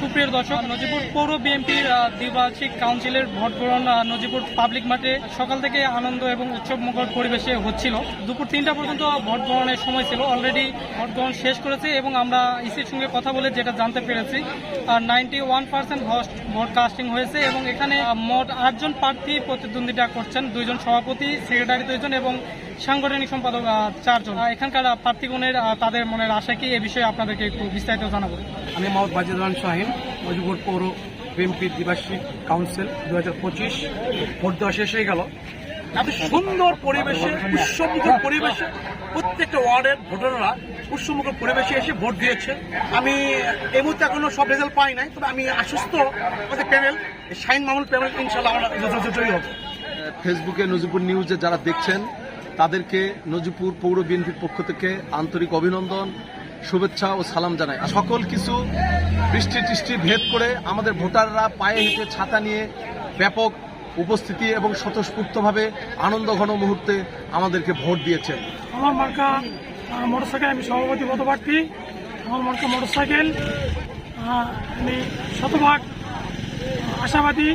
সুপ্রিয় দর্শক নজিপুর পৌর বিএনপির দ্বিবার্ষিক কাউন্সিলের ভোট গ্রহণ নজিপুর পাবলিক মাঠে সকাল থেকে আনন্দ এবং উৎসব মুখর পরিবেশে হচ্ছিল। দুপুর তিনটা পর্যন্ত ভোট গ্রহণের সময় ছিল। অলরেডি ভোট গ্রহণ শেষ করেছে এবং আমরা ইসির সঙ্গে কথা বলে যেটা জানতে পেরেছি ninety one percent vote casting হয়েছে এবং এখানে মোট আটজন প্রার্থী প্রতিদ্বন্দ্বিতা করছেন। দুইজন সভাপতি, সেক্রেটারি দুইজন এবং সাংগঠনিক সম্পাদক চারজন। এখানকার প্রার্থীগণের তাদের মনের আশা কি? এ বিষয়ে আপনাদেরকে একটু বিস্তারিত জানাব। আমি মোহাম্মদ বাজিদ রহমান শাহিন, মজিবুর পৌর বিএনপির দ্বিবার্ষিক কাউন্সিল দু হাজার পঁচিশ। ভোট দেওয়া শেষ হয়ে গেল। এত সুন্দর পরিবেশে উৎসবমুখর পরিবেশে প্রত্যেকটা ওয়ার্ডের ভোটাররা উৎসবমুখর পরিবেশে এসে ভোট দিয়েছে। আমি এই মুহূর্তে এখনও সব রেজাল্ট পাই নাই তবে আমি আশ্বস্ত আমাদের প্যানেল শাহিন মামুল প্যানেল ইনশাল্লাহ আমরা যথাযথই হবে। ফেসবুকে নজিপুর নিউজে যারা দেখছেন তাদেরকে নজিপুর পৌর বিএনপির পক্ষ থেকে আন্তরিক অভিনন্দন শুভেচ্ছা ও সালাম জানাই। আর সকল কিছু বৃষ্টি টিষ্টি ভেদ করে আমাদের ভোটাররা পায়ে হেঁটে ছাতা নিয়ে ব্যাপক উপস্থিতি এবং স্বতঃস্ফূর্তভাবে আনন্দ ঘন মুহূর্তে আমাদেরকে ভোট দিয়েছেন। আমার মার্কা মোটর সাইকেল আমি সভাপতি পদপ্রার্থী আমার মনে মোটর সাইকেল আমি শতভাগ আশাবাদী।